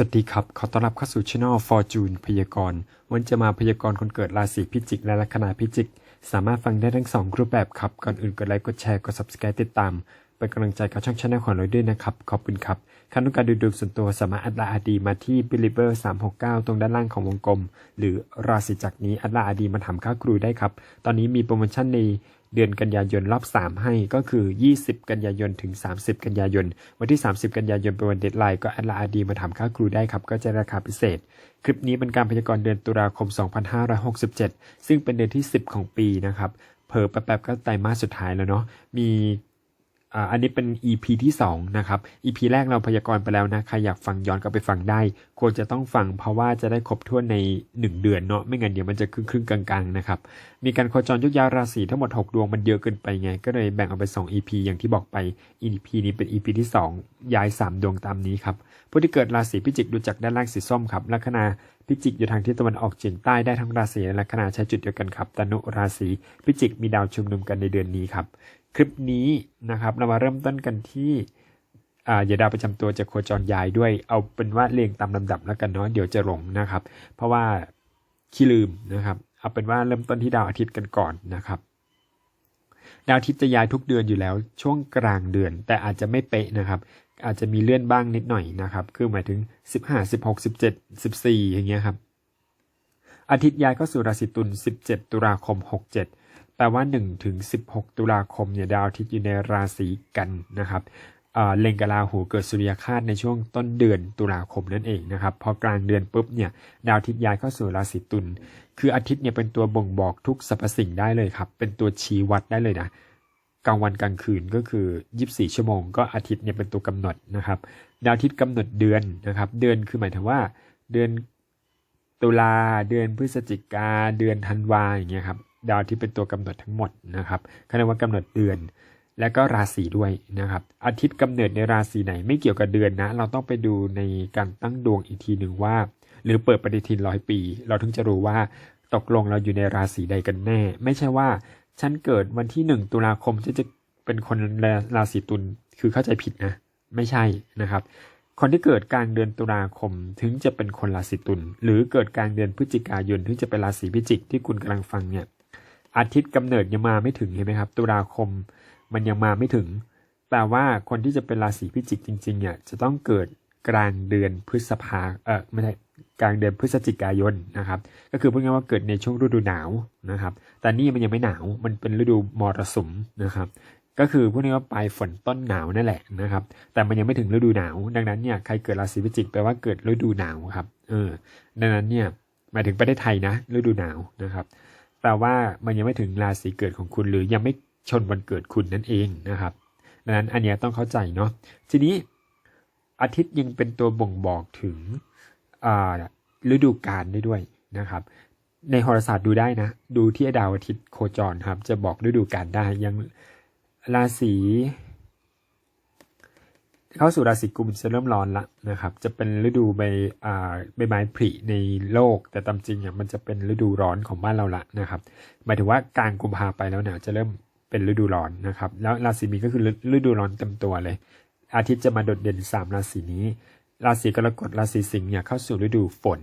สวัสดีครับ ขอต้อนรับเข้าสู่ช่อง Fortune พยากรณ์วันจะมาพยากรณ์คนเกิดราศีพิจิก และลัคนาพิจิก สามารถฟังได้ทั้งสองรูปแบบครับ ก่อนอื่นกดไลค์ กดแชร์ กด subscribe ติดตาม เป็นกำลังใจกับช่องช anel ของเราด้วยนะครับ ขอบคุณครับใครต้องการดูดวงส่วนตัวสามารถอัดลาอาดีมาที่ believer 369 ตรงด้านล่างของวงกลม หรือราศีจักนี้อัดลาอาดีมาถามค่าครูได้ครับ ตอนนี้มีโปรโมชั่นใน เดือนกันยายนรอบ 3 ให้ก็คือ 20 กันยายนถึง 30 กันยายน วันที่ 30 กันยายนเป็นวันเดทไลน์ก็อัดลาอาดีมาถามค่าครูได้ครับ ก็จะราคาพิเศษ คลิปนี้เป็นการพยากรณ์เดือนตุลาคม 2567 ซึ่งเป็นเดือนที่ 10 ของปีนะครับเผอแป๊บๆก็ไตรมาสสุดท้ายแล้วเนาะมี อันนี้เป็น EP ที่ 2 นะครับ EP แรกเราพยากรณ์ไปแล้วนะ ใครอยากฟังย้อนกลับไปฟังได้ ควรจะต้องฟังเพราะว่าจะได้ครบถ้วนใน 1 เดือนเนาะ ไม่งั้นเดี๋ยวมันจะครึ่งครึ่งกลางๆนะครับ มีการโคจรยุกยาราศีทั้งหมด 6 ดวงมันเยอะเกินไปไง ก็เลยแบ่งออกเป็น 2 EP อย่างที่บอกไป EP นี้เป็น EP ที่ 2 ย้าย 3 ดวงตามนี้ครับ ผู้ที่เกิดราศีพิจิกดูจากด้านล่างสีส้มครับ ลัคนา พิจิกอยู่ทางทิศตะวันออกเฉียงใต้ได้ทั้งราศีและลัคนาใช้จุดเดียวกันครับตนุราศีพิจิกมีดาวชุมนุมกันในเดือนนี้ครับ คลิปนี้นะครับเรามาเริ่มต้นกันที่อ่อย่าดาวประจำตัวจะโคจรย้ายด้วยเอาเป็นว่าเรียงตามลำดับแล้วกันเนาะเดี๋ยวจะหลงนะครับ เพราะว่าขี้ลืมนะครับ เอาเป็นว่าเริ่มต้นที่ดาวอาทิตย์กันก่อนนะครับดาวอาทิตย์จะย้ายทุกเดือนอยู่แล้วช่วงกลางเดือน แต่อาจจะไม่เป๊ะนะครับ อาจจะมีเลื่อนบ้างนิดหน่อยนะครับ คือหมายถึง 15 16 17 14 อย่างเงี้ยครับ อาทิตย์ย้ายเข้าสู่ราศีตุล 17 ตุลาคม 67 แปลว่า 1 ถึง 16 ตุลาคมเนี่ยดาวอาทิตย์อยู่ในราศีกันนะครับเล็งกบราหูเกิดสุริยคาสในช่วงต้นเดือนตุลาคมนั่นเองนะครับ พอกลางเดือนปุ๊บเนี่ยดาวอาทิตย์ย้ายเข้าสู่ราศีตุล คืออาทิตย์เนี่ยเป็นตัวบ่งบอกทุกสรรพสิ่งได้เลยครับ เป็นตัวชี้วัดได้เลยนะ กลางวันกลางคืนก็คือ 24 ชั่วโมง ก็อาทิตย์เนี่ยเป็นตัวกำหนดนะครับ ดาวอาทิตย์กำหนดเดือนนะครับ เดือนคือหมายถึงว่า เดือนตุลาเดือนพฤศจิกาเดือนธันวาอย่างเงี้ยครับดาวทิตย์เป็นตัวกำหนดทั้งหมดนะครับเขาเรียกว่ากำหนดเดือน และก็ราศีด้วยนะครับ อาทิตย์กำเนิดในราศีไหนไม่เกี่ยวกับเดือนนะ เราต้องไปดูในการตั้งดวงอีกทีหนึ่งว่า หรือเปิดปฏิทินร้อยปี เราถึงจะรู้ว่าตกลงเราอยู่ในราศีใดกันแน่ ไม่ใช่ว่า ฉันเกิดวันที่หนึ่งตุลาคมฉันจะเป็นคนราาศีตุลคือเข้าใจผิดนะ ไม่ใช่นะครับ คนที่เกิดกลางเดือนตุลาคมถึงจะเป็นคนราศีตุลหรือเกิดกลางเดือนพฤศจิกายนถึงจะเป็นราศีพิจิกที่คุณกำลังฟังเนี่ยอาทิตย์กำเนิดยังมาไม่ถึงเห็นไหมครับ ตุลาคมมันยังมาไม่ถึงแปลว่าคนที่จะเป็นราศีพิจิกจริงๆเนี่ยจะต้องเกิดกลางเดือนพฤษภาเออไม่ใช่ กลางเดือนพฤศจิกายนนะครับก็คือพูดง่ายๆว่าเกิดในช่วงฤดูหนาวนะครับ แต่นี่มันยังไม่หนาวมันเป็นฤดูมรสุมนะครับก็คือพูดง่ายๆว่าปลายฝนต้นหนาวนั่นแหละนะครับ แต่มันยังไม่ถึงฤดูหนาว ดังนั้นเนี่ยใครเกิดราศีพิจิกแปลว่าเกิดฤดูหนาวครับเออดังนั้นเนี่ยหมายถึงประเทศไทยนะฤดูหนาวนะครับแปลว่ามันยังไม่ถึงราศีเกิดของคุณหรือยังไม่ชนวันเกิดคุณนั่นเองนะครับ ดังนั้นอันเนี้ยต้องเข้าใจเนาะทีนี้อาทิตย์ยังเป็นตัวบ่งบอกถึง ฤดูกาลได้ด้วยนะครับ ในโหราศาสตร์ดูได้นะ ดูที่ดาวอาทิตย์โคจรครับ จะบอกฤดูกาลได้ยังราศีเข้าสู่ราศีกุมจะเริ่มร้อนละนะครับ จะเป็นฤดูใบอ่าใบไม้ผลิในโลก แต่ตามจริงอะมันจะเป็นฤดูร้อนของบ้านเราละนะครับ หมายถึงว่ากลางกุมภาไปแล้วเนี่ยจะเริ่มเป็นฤดูร้อนนะครับ แล้วราศีมีนก็คือฤฤดูร้อนเต็มตัวเลย อาทิตย์จะมาโดดเด่นสามราศีนี้ ราศีกรกฎราศีสิงห์เนี่ยเข้าสู่ฤดูฝน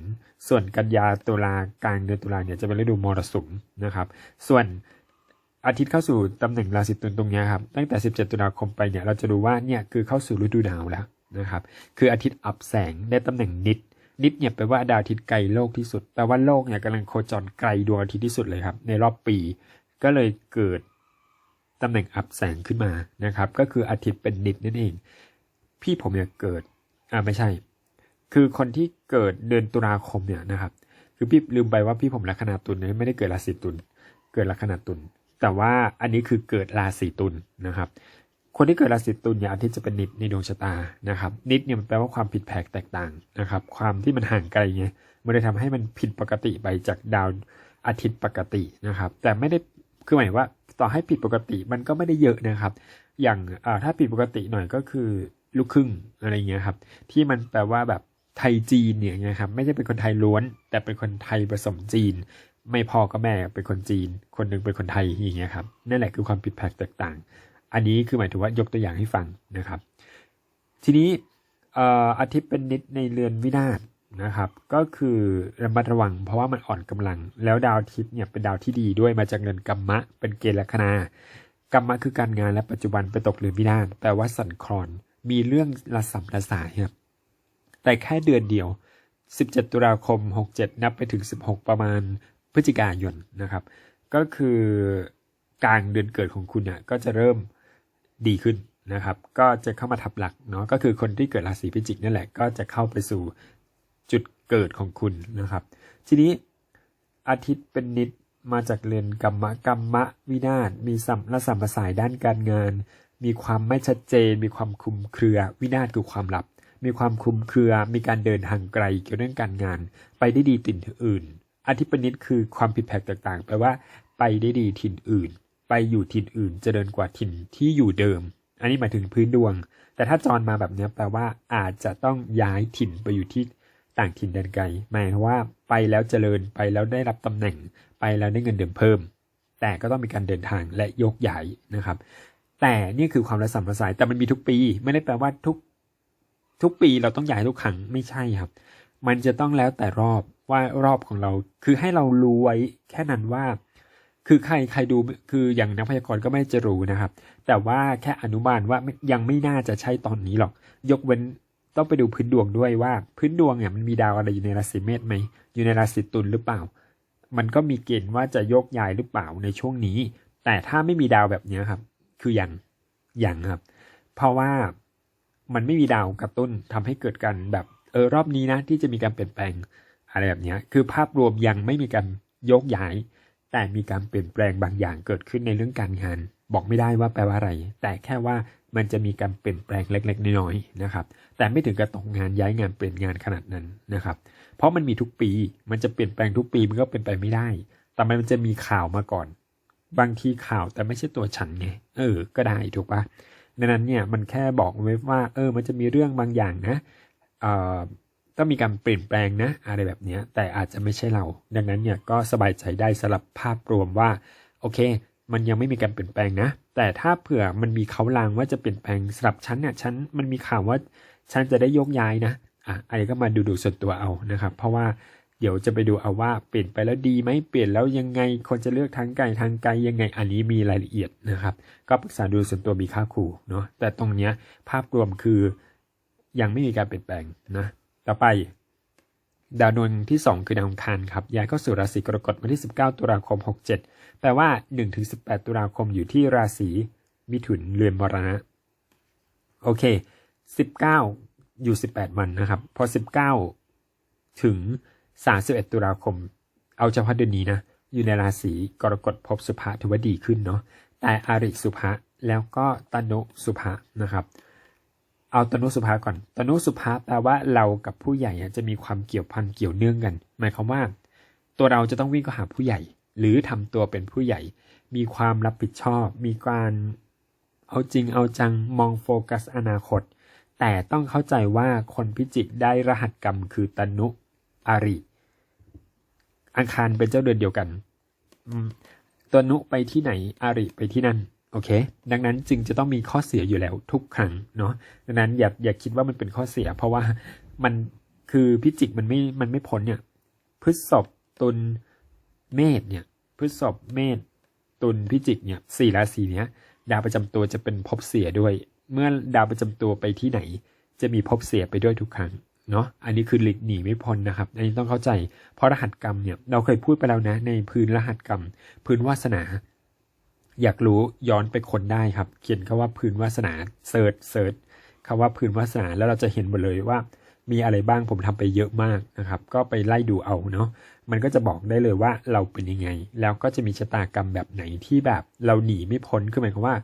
ส่วนกันยาตุลากลางเดือนตุลาเนี่ยจะเป็นฤดูมรสุมนะครับ ส่วนอาทิตย์เข้าสู่ตำแหน่งราศีตุลตรงเนี้ยครับตั้งแต่ 17 ตุลาคมไปเนี่ยเราจะดูว่าเนี่ยคือเข้าสู่ฤดูหนาวแล้วนะครับคืออาทิตย์อับแสงได้ตำแหน่งนิดนิดเนี่ยแปลว่าดาวอาทิตย์ไกลโลกที่สุดแปลว่าโลกเนี่ยกำลังโคจรไกลดวงอาทิตย์ที่สุดเลยครับในรอบปี ก็เลยเกิดตำแหน่งอับแสงขึ้นมานะครับก็คืออาทิตย์เป็นนิดนั่นเอง พี่ผมเนี่ยเกิด อ่าไม่ใช่ คือคนที่เกิดเดือนตุลาคมเนี่ยนะครับ คือพี่ลืมไปว่าพี่ผมลัคนาตุลเนี่ยไม่ได้เกิดราศีตุลเกิดลัคนาตุลแต่ว่าอันนี้คือเกิดราศีตุลนะครับ คนที่เกิดราศีตุลเนี่ยอาทิตย์จะเป็นนิดในดวงชะตานะครับ นิดเนี่ยมันแปลว่าความผิดแผกแตกต่างนะครับ ความที่มันห่างไกลไงมันเลยทำให้มันผิดปกติไปจากดาวอาทิตย์ปกตินะครับ แต่ไม่ได้คือหมายว่าต่อให้ผิดปกติมันก็ไม่ได้เยอะนะครับ อย่างอ่าถ้าผิดปกติหน่อยก็คือ ลูกครึ่งอะไรเงี้ยครับที่มันแปลว่าแบบไทยจีนเนี่ยนะครับไม่ใช่เป็นคนไทยล้วน แต่เป็นคนไทยผสมจีน ไม่พ่อก็แม่เป็นคนจีน คนหนึ่งเป็นคนไทยอย่างเงี้ยครับนั่นแหละคือความผิดแผกแตกต่าง อันนี้คือหมายถึงว่ายกตัวอย่างให้ฟังนะครับ ทีนี้อาทิตย์เป็นนิดในเรือนวินาศนะครับ ก็คือระมัดระวังเพราะว่ามันอ่อนกำลัง แล้วดาวอาทิตย์เนี่ยเป็นดาวที่ดีด้วยมาจากเรือนกัมมะ เป็นเกณฑ์ลัคนากัมมะคือการงานและปัจจุบันไปตกเรือนวินาศแปลว่าสั่นคลอน มีเรื่องระสำระสายครับ แต่แค่เดือนเดียว 17 ตุลาคม 67 นับไปถึง 16 ประมาณพฤศจิกายนนะครับ ก็คือกลางเดือนเกิดของคุณเนี่ยก็จะเริ่มดีขึ้นนะครับ ก็จะเข้ามาทับหลักเนาะก็คือคนที่เกิดราศีพิจิกนั่นแหละ ก็จะเข้าไปสู่จุดเกิดของคุณนะครับ ทีนี้อาทิตย์เป็นนิดมาจากเรือนกรรมะกรรมะวินาศมีสัมละสัมประสายด้านการงาน มีความไม่ชัดเจน มีความคลุมเครือ วินาศคือความลับ มีความคลุมเครือ มีการเดินทางไกลเกี่ยวกับเรื่องการงาน ไปได้ดีถิ่นอื่นอาทิตย์เป็นนิดคือความผิดแผกต่างๆ แปลว่า ไปได้ดีถิ่นอื่น ไปอยู่ถิ่นอื่นเจริญกว่าถิ่นที่อยู่เดิม อันนี้หมายถึงพื้นดวง แต่ถ้าจรมาแบบนี้แปลว่าอาจจะต้องย้ายถิ่นไปอยู่ที่ต่างถิ่นแดนไกล หมายความว่าไปแล้วเจริญ ไปแล้วได้รับตำแหน่ง ไปแล้วได้เงินเดือนเพิ่ม แต่ก็ต้องมีการเดินทางและยกย้ายนะครับ แต่นี่คือความระสำระสายแต่มันมีทุกปี ไม่ได้แปลว่าทุก ทุกปีเราต้องย้ายทุกครั้งไม่ใช่ครับ มันจะต้องแล้วแต่รอบว่ารอบของเรา คือให้เรารู้ไว้แค่นั้นว่า คือใครใครดูคืออย่างนักพยากรณ์ก็ไม่จะรู้นะครับ แต่ว่าแค่อนุมานว่ายังไม่น่าจะใช่ตอนนี้หรอก ยกเว้นต้องไปดูพื้นดวงด้วยว่า พื้นดวงเนี่ยมันมีดาวอะไรอยู่ในราศีเมษไหมอยู่ในราศีตุลหรือเปล่า มันก็มีเกณฑ์ว่าจะโยกย้ายหรือเปล่าในช่วงนี้ แต่ถ้าไม่มีดาวแบบนี้ครับ คืออยังอยังครับ เพราะว่ามันไม่มีดาวกระตุ้นทำให้เกิดการแบบเออรอบนี้นะที่จะมีการเปลี่ยนแปลงอะไรแบบนี้คือภาพรวมยังไม่มีการโยกย้าย แต่มีการเปลี่ยนแปลงบางอย่างเกิดขึ้นในเรื่องการงาน บอกไม่ได้ว่าแปลว่าอะไร แต่แค่ว่ามันจะมีการเปลี่ยนแปลงเล็ก ๆน้อยๆนะครับ แต่ไม่ถึงกับตกงานย้ายงานเปลี่ยนงานขนาดนั้นนะครับ เพราะมันมีทุกปี มันจะเปลี่ยนแปลงทุกปีมันก็เป็นไปไม่ได้ แต่มันจะมีข่าวมาก่อน บางทีข่าวแต่ไม่ใช่ตัวฉันไงเออ ก็ได้ถูกปะดังนั้นเนี่ยมันแค่บอกไว้ว่า เออ มันจะมีเรื่องบางอย่างนะเอ่อต้องมีการเปลี่ยนแปลงนะ อะไรแบบนี้แต่อาจจะไม่ใช่เรา ดังนั้นเนี่ยก็สบายใจได้สำหรับภาพรวมว่า โอเค มันยังไม่มีการเปลี่ยนแปลงนะ แต่ถ้าเผื่อมันมีเขาลางว่าจะเปลี่ยนแปลงสำหรับฉันเนี่ยฉันมันมีข่าวว่าฉันจะได้ยกย้ายนะอะอันนี้ก็มาดูดูส่วนตัวเอานะครับ เพราะว่า เดี๋ยวจะไปดูเอาว่าเปลี่ยนไปแล้วดีไหมเปลี่ยนแล้วยังไงคนจะเลือกทางไกลทางไกลยังไงอันนี้มีรายละเอียดนะครับ ก็ปรึกษาดูส่วนตัวมีค่าครูเนาะแต่ตรงเนี้ยภาพรวมคือยังไม่มีการเปลี่ยนแปลงนะต่อไป ดาวดวงที่ 2 คือดาวอังคารครับย้ายเข้าสู่ราศีกรกฎวันที่ 19 ตุลาคม 67 แปลว่า 1-18 ตุลาคมอยู่ที่ราศีมิถุนเรือนมรณะโอเค 19 อยู่ 18 วันนะครับ พอ 19 ถึง 31 ตุลาคม เอาเฉพาะเดือนนี้นะ อยู่ในราศีกรกฎภพสุภะถือว่าดีขึ้นเนาะแต่อาริสุภะแล้วก็ตนุสุภะนะครับ เอาตนุสุภาก่อน ตนุสุภาแปลว่าเรากับผู้ใหญ่จะมีความเกี่ยวพันเกี่ยวเนื่องกัน หมายความว่า ตัวเราจะต้องวิ่งเข้าหาผู้ใหญ่ หรือทำตัวเป็นผู้ใหญ่ มีความรับผิดชอบ มีการเอาจริงเอาจังมองโฟกัสอนาคต แต่ต้องเข้าใจว่าคนพิจิกได้รหัสกรรมคือตนุ อาริ อังคารเป็นเจ้าเดือนเดียวกันอืมตัวนุไปที่ไหนอาริไปที่นั่นโอเค ดังนั้นจึงจะต้องมีข้อเสียอยู่แล้วทุกครั้งเนาะ ดังนั้นอย่าอย่าคิดว่ามันเป็นข้อเสีย เพราะว่ามันคือพิจิกมันไม่มันไม่พ้นเนี่ย พฤษภตุลเมษเนี่ย พฤษภเมษตุลพิจิกเนี่ยสี่ราศีเนี้ยดาวประจำตัวจะเป็นภพเสียด้วย เมื่อดาวประจำตัวไปที่ไหน จะมีภพเสียไปด้วยทุกครั้ง เนาะอันนี้คือหลีกหนีไม่พ้นนะครับ อันนี้ต้องเข้าใจ เพราะรหัสกรรมเนี่ยเราเคยพูดไปแล้วนะ ในพื้นรหัสกรรม พื้นวาสนา อยากรู้ย้อนไปคนได้ครับ เขียนคาว่าพื้นวาสนาเซิร์ชเซิร์ชคาว่าพื้นวาสนาแล้วเราจะเห็นหมดเลยว่า มีอะไรบ้างผมทำไปเยอะมากนะครับ ก็ไปไล่ดูเอาเนาะมันก็จะบอกได้เลยว่าเราเป็นยังไง แล้วก็จะมีชะตากรรมแบบไหนที่แบบเราหนีไม่พ้นคือหมายความว่า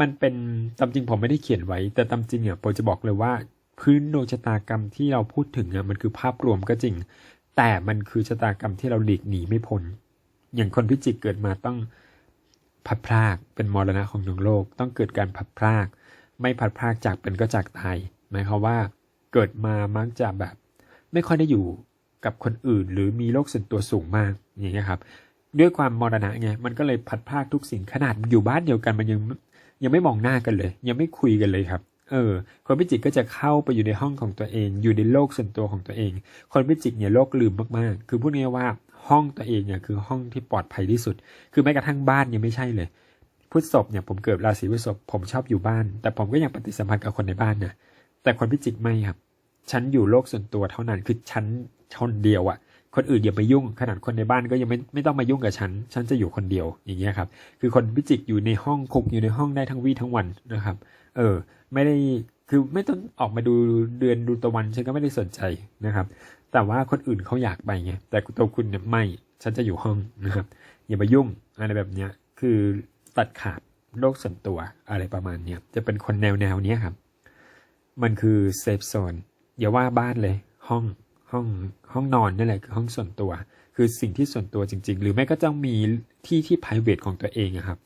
มันเป็นตามจริงผมไม่ได้เขียนไว้ แต่ตามจริงเนี่ยผมจะบอกเลยว่า พื้นดวงชะตากรรมที่เราพูดถึงอะมันคือภาพรวมก็จริง แต่มันคือชะตากรรมที่เราหลีกหนีไม่พ้นอย่างคนพิจิกเกิดมาต้องพัดพรากเป็นมรณะของดวงโลก ต้องเกิดการพัดพราก ไม่พัดพรากจากเป็นก็จากตายหมายความว่าเกิดมามักจะแบบ ไม่ค่อยได้อยู่กับคนอื่น หรือมีโรคส่วนตัวสูงมากอย่างเงี้ยครับด้วยความมรณะไงมันก็เลยพัดพรากทุกสิ่งขนาดอยู่บ้านเดียวกันมันยังยังไม่มองหน้ากันเลย ยังไม่คุยกันเลยครับ เออ คนพิจิกก็จะเข้าไปอยู่ในห้องของตัวเอง อยู่ในโลกส่วนตัวของตัวเอง คนพิจิกเนี่ยโลกลืมมากๆ คือพูดง่ายๆว่าห้องตัวเองเนี่ยคือห้องที่ปลอดภัยที่สุด คือแม้กระทั่งบ้านยังไม่ใช่เลยพฤษภเนี่ยผมเกิดราศีพฤษภผมชอบอยู่บ้าน แต่ผมก็ยังปฏิสัมพันธ์กับคนในบ้านนะแต่คนพิจิกไม่ครับ ฉันอยู่โลกส่วนตัวเท่านั้นคือฉันคนเดียวอะ่ะ คนอื่นอย่าไปยุ่ง ขนาดคนในบ้านก็ยังไม่ไม่ต้องมายุ่งกับฉัน ฉันจะอยู่คนเดียวอย่างเงี้ยครับ คือคนพิจิกอยู่ในห้องคุกอยู่ในห้องได้ทั้งวี่ทั้งวันนะครับ เออ ไม่ได้คือไม่ต้องออกมาดูเดือนดูตะวันฉันก็ไม่ได้สนใจนะครับ แต่ว่าคนอื่นเขาอยากไปไงแต่ตัวคุณเนี่ยไม่ฉันจะอยู่ห้องนะครับ อย่ามายุ่งอะไรแบบเนี้ย คือตัดขาดโลกส่วนตัวอะไรประมาณเนี้ยจะเป็นคนแนวแนวเนี้ยครับ มันคือเซฟโซนอย่าว่าบ้านเลย ห้อง ห้องห้องนอนนี่นแหละคือห้องส่วนตัว คือสิ่งที่ส่วนตัวจริง ๆ หรือไม่ก็ต้องมีที่ที่ p r i v a t ของตัวเองอะครับ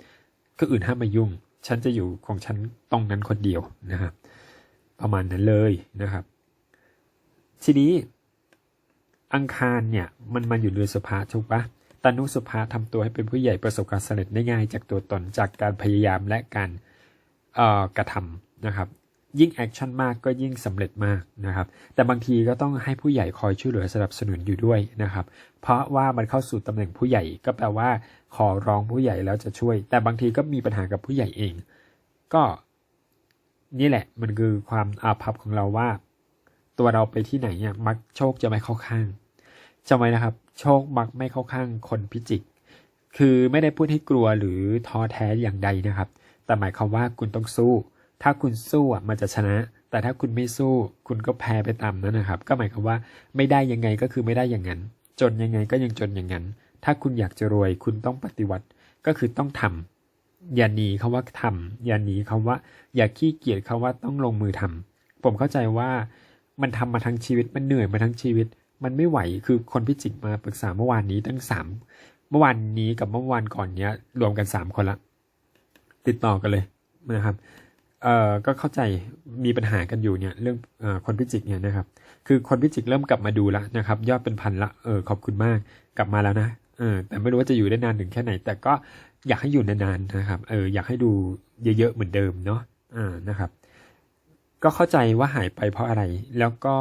ก็อื่นห้ามมายุ่ง ฉันจะอยู่ของฉันตรงนั้นคนเดียวนะครับประมาณนั้นเลยนะครับ ทีนี้อังคารเนี่ยมันมาอยู่เรือสุภาถูกปะตานุสุภาทำตัวให้เป็นผู้ใหญ่ประสบการณ์สำเร็จได้ง่ายจากตัวตนจากการพยายามและการออกระทำนะครับ ยิ่งแอคชั่นมากก็ยิ่งสำเร็จมากนะครับ แต่บางทีก็ต้องให้ผู้ใหญ่คอยช่วยเหลือสนับสนุนอยู่ด้วยนะครับ เพราะว่ามันเข้าสู่ตำแหน่งผู้ใหญ่ก็แปลว่า ขอร้องผู้ใหญ่แล้วจะช่วย แต่บางทีก็มีปัญหากับผู้ใหญ่เอง ก็นี่แหละมันคือความอาภัพของเราว่า ตัวเราไปที่ไหนเนี่ยมักโชคจะไม่เข้าข้างจำไว้นะครับ โชคมักไม่เข้าข้างคนพิจิก คือไม่ได้พูดให้กลัวหรือท้อแท้อย่างใดนะครับ แต่หมายความว่าคุณต้องสู้ ถ้าคุณสู้อะมันจะชนะ แต่ถ้าคุณไม่สู้ คุณก็แพ้ไปตามนั้นนะครับ ก็หมายความว่าไม่ได้ยังไงก็คือไม่ได้อย่างนั้น จนยังไงก็ยังจนอย่างนั้น ถ้าคุณอยากจะรวย คุณต้องปฏิวัติก็คือต้องทำอย่าหนีคาว่าทำอย่าหนีคาว่า อย่าขี้เกียจคาว่าต้องลงมือทำผมเข้าใจว่ามันทำมาทั้งชีวิตมันเหนื่อยมาทั้งชีวิต มันไม่ไหวคือคนพิจิกมาปรึกษาเมื่อวานนี้ตั้งสามเมื่อวานนี้กับเมื่อวานก่อนเนี้ย รวมกันสามคนละติดต่อกันเลยนะครับ เอ่อก็เข้าใจมีปัญหากันอยู่เนี่ยเรื่องเอ่อคนพิจิกเนี่ยนะครับ คือคนพิจิกเริ่มกลับมาดูแล้วนะครับ ยอดเป็นพันละเออขอบคุณมากกลับมาแล้วนะเออแต่ไม่รู้ว่าจะอยู่ได้นานถึงแค่ไหน แต่ก็อยากให้อยู่นานๆนะครับเอออยากให้ดูเยอะๆเหมือนเดิมเนาะอ่านะครับ ก็เข้าใจว่าหายไปเพราะอะไรแล้วก็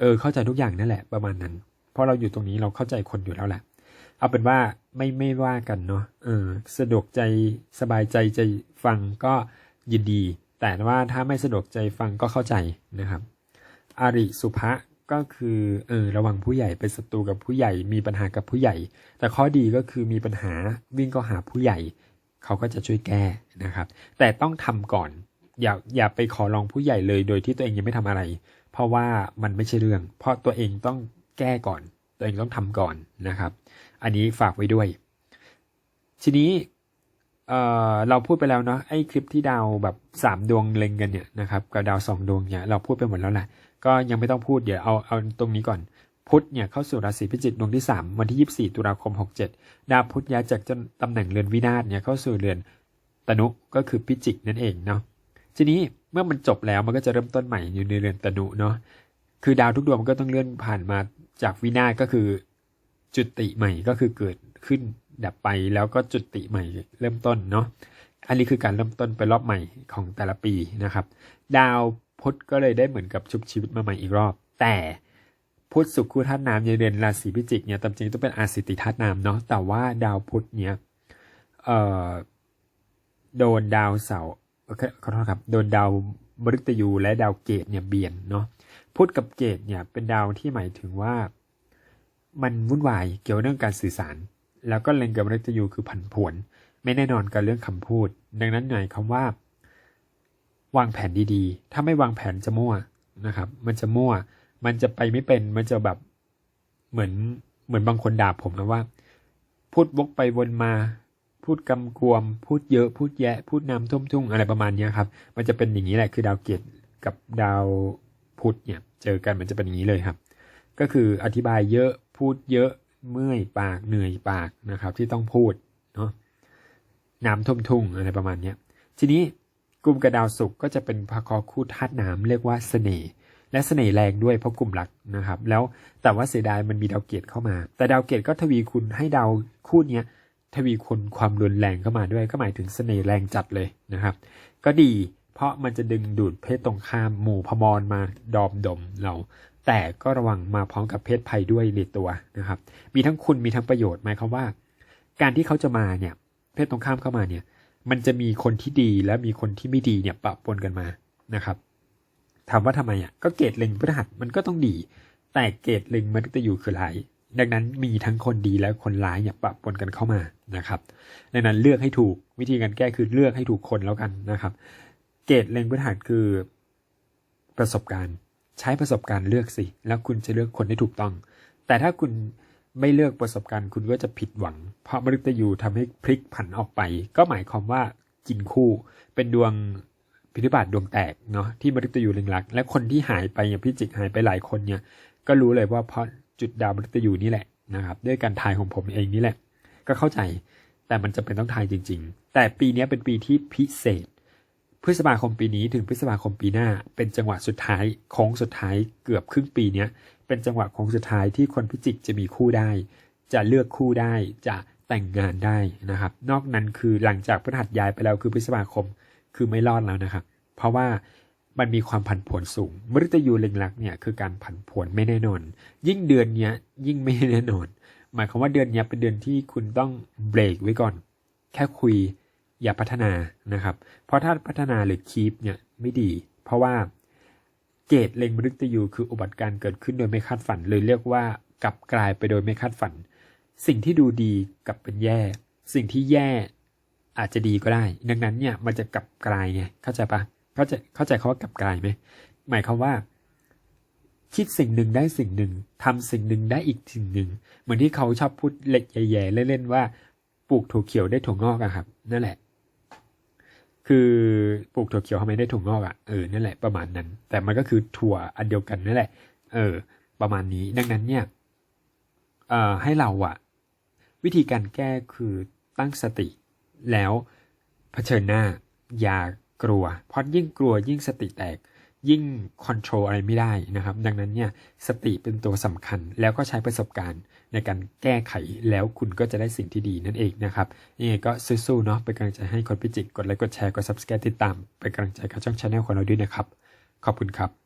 เออเข้าใจทุกอย่างนั่นแหละประมาณนั้น เพราะเราอยู่ตรงนี้เราเข้าใจคนอยู่แล้วแหละ เอาเป็นว่าไม่ไม่ว่ากันเนาะเออสะดวกใจสบายใจใจฟังก็ยินดี แต่ว่าถ้าไม่สะดวกใจฟังก็เข้าใจนะครับ อาริสุภะก็คือเออระวังผู้ใหญ่เป็นศัตรูกับผู้ใหญ่ มีปัญหากับผู้ใหญ่ แต่ข้อดีก็คือมีปัญหาวิ่งก็หาผู้ใหญ่ เขาก็จะช่วยแก้นะครับ แต่ต้องทำก่อน อย่าอย่าไปขอร้องผู้ใหญ่เลย โดยที่ตัวเองยังไม่ทำอะไร เพราะว่ามันไม่ใช่เรื่อง เพราะตัวเองต้องแก้ก่อน ตัวเองต้องทำก่อนนะครับ อันนี้ฝากไว้ด้วย ทีนี้เออเราพูดไปแล้วเนาะไอ้คลิปที่ดาวแบบสามดวงเล็งกันเนี่ยนะครับกับดาวสองดวงเนี่ยเราพูดไปหมดแล้วแหละก็ยังไม่ต้องพูดเดี๋ยวเอาเอาตรงนี้ก่อนพุธเนี่ยเข้าสู่ราศีพิจิกดวงที่ 3 วันที่ 24 ตุลาคม 67 ดาวพุธย้ายจากตำแหน่งเรือนวินาศเนี่ยเข้าสู่เรือนตนุก็คือพิจิกนั่นเองเนาะทีนี้เมื่อมันจบแล้วมันก็จะเริ่มต้นใหม่อยู่ในเรือนตนุเนาะ คือดาวทุกดวงมันก็ต้องเลื่อนผ่านมาจากวินาศก็คือจุติใหม่ก็คือเกิดขึ้นดับไปแล้วก็จุติใหม่เริ่มต้นเนาะอันนี้คือการเริ่มต้นไปรอบใหม่ของแต่ละปีนะครับ ดาวพุธก็เลยได้เหมือนกับชุบชีวิตมาใหม่อีกรอบ แต่พุธสุขคู่ธาตุน้ำในเดือนราศีพิจิกเนี่ยตามจริงต้องเป็นอาสิติธาตุน้ำเนาะแต่ว่าดาวพุธเนี่ยเอ่อโดนดาวเสาร์ขอโทษครับโดนดาว มฤตยูและดาวเกตเนี่ยเบียนเนาะพุธกับเกตเนี่ยเป็นดาวที่หมายถึงว่า มันวุ่นวายเกี่ยวเรื่องการสื่อสาร แล้วก็เล็งกับมฤตยูคือผันผวน ไม่แน่นอนกับเรื่องคำพูด ดังนั้นหน่อยคำว่า วางแผนดีๆ ถ้าไม่วางแผนจะมั่วนะครับ มันจะมั่ว มันจะไปไม่เป็น มันจะแบบเหมือนเหมือนบางคนด่าผมนะว่า พูดวกไปวนมา พูดกำกวม พูดเยอะ พูดแยะ พูดน้ำท่วมทุ่งอะไรประมาณนี้ครับ มันจะเป็นอย่างนี้แหละ คือดาวเกตกับดาวพุธเนี่ย เจอกันมันจะเป็นอย่างนี้เลยครับ ก็คืออธิบายเยอะ พูดเยอะ เมื่อยปาก เหนื่อยปากนะครับ ที่ต้องพูดเนาะ น้ำท่วมทุ่งอะไรประมาณนี้ทีนี้กลุ่มกับดาวศุกร์ก็จะเป็นพาคอคู่ธาตุน้ำเรียกว่าเสน่ห์และเสน่ห์แรงด้วยเพราะกลุ่มหลักนะครับ แล้วแต่ว่าเสียดายมันมีดาวเกตเข้ามา แต่ดาวเกตก็ทวีคุณให้ดาวคู่เนี้ย ทวีคุณความรุนแรงเข้ามาด้วยก็หมายถึงเสน่ห์แรงจัดเลยนะครับ ก็ดีเพราะมันจะดึงดูดเพศตรงข้ามหมู่พมรมาดอมดมเรา แต่ก็ระวังมาพร้อมกับเพศภัยด้วยในตัวนะครับ มีทั้งคุณมีทั้งประโยชน์หมายความว่า การที่เขาจะมาเนี่ย เพศตรงข้ามเข้ามาเนี่ย มันจะมีคนที่ดีและมีคนที่ไม่ดีเนี่ยปะปนกันมานะครับ ถามว่าทำไมอะก็เกรดเล็งพฤหัสมันก็ต้องดี แต่เกรดเล็งมฤตยูคือร้าย ดังนั้นมีทั้งคนดีและคนร้ายเนี่ยปะปนกันเข้ามานะครับดังนั้นเลือกให้ถูกวิธีการแก้คือเลือกให้ถูกคนแล้วกันนะครับ เกรดเลงพฤหัสคือประสบการณ์ ใช้ประสบการณ์เลือกสิ แล้วคุณจะเลือกคนที่ถูกต้อง แต่ถ้าคุณไม่เลือกประสบการณ์ คุณก็จะผิดหวัง เพราะมฤตยูทำให้พลิกผันออกไป ก็หมายความว่ากินคู่เป็นดวงพิธิบาตดวงแตกเนาะที่มฤตยูเล็งรัก และคนที่หายไปอย่างพิจิกหายไปหลายคนเนี่ยก็รู้เลยว่าเพราะ จุดดาวมฤตยูนี่แหละนะครับด้วยการทายของผมเองนี่แหละ ก็เข้าใจแต่มันจะเป็นต้องทายจริง ๆ แต่ปีนี้เป็นปีที่พิเศษ พฤษภาคมปีนี้ถึงพฤษภาคมปีหน้า เป็นจังหวะสุดท้ายโค้งสุดท้ายเกือบครึ่งปีเนี้ยเป็นจังหวะโค้งสุดท้ายที่คนพิจิกจะมีคู่ได้ จะเลือกคู่ได้จะแต่งงานได้นะครับ นอกนั้นคือหลังจากพฤหัสย้ายไปแล้วคือพฤษภาคมคือไม่รอดแล้วนะครับ เพราะว่า มันมีความผันผวนสูงมฤตยูเล็งลักเนี่ยคือการผันผวนไม่แน่นอน ยิ่งเดือนเนี้ยยิ่งไม่แน่นอน หมายความว่าเดือนเนี้ยเป็นเดือนที่คุณต้องเบรกไว้ก่อน แค่คุยอย่าพัฒนานะครับ เพราะถ้าพัฒนาหรือคีปเนี่ยไม่ดี เพราะว่าเกตเล็งมฤตยูคืออุบัติการ์เกิดขึ้นโดยไม่คาดฝันหรือเรียกว่ากลับกลายไปโดยไม่คาดฝัน สิ่งที่ดูดีกลับเป็นแย่ สิ่งที่แย่อาจจะดีก็ได้ ดังนั้นเนี่ยมันจะกลับกลายไงเข้าใจปะ เข้าใจเข้าใจเขาว่ากลับกลายไหมหมายความว่า คิดสิ่งหนึ่งได้สิ่งหนึ่งทำสิ่งหนึ่งได้อีกสิ่งหนึ่ง เหมือนที่เขาชอบพูดเล็กแย่ๆเล่นๆว่าปลูกถั่วเขียวได้ถั่วงอกอะครับ นั่นแหละ คือปลูกถั่วเขียวทำไมได้ถั่วงอกอะเออนั่นแหละประมาณนั้น แต่มันก็คือถั่วอันเดียวกันนั่นแหละ เออ ประมาณนี้ดังนั้นเนี่ยเอ่อให้เราอะวิธีการแก้คือตั้งสติ แล้วเผชิญหน้าอย่า กลัว เพราะยิ่งกลัวยิ่งสติแตก ยิ่งคอนโทรลอะไรไม่ได้นะครับ ดังนั้นเนี่ยสติเป็นตัวสำคัญแล้วก็ใช้ประสบการณ์ในการแก้ไขแล้วคุณก็จะได้สิ่งที่ดีนั่นเองนะครับยังไงก็สู้ๆเนาะเป็นกำลังใจให้คนพิจิก กดไลค์กดแชร์กด subscribe ติดตามเป็นกำลังใจกับช่องชาแนลของเราด้วยนะครับ ขอบคุณครับ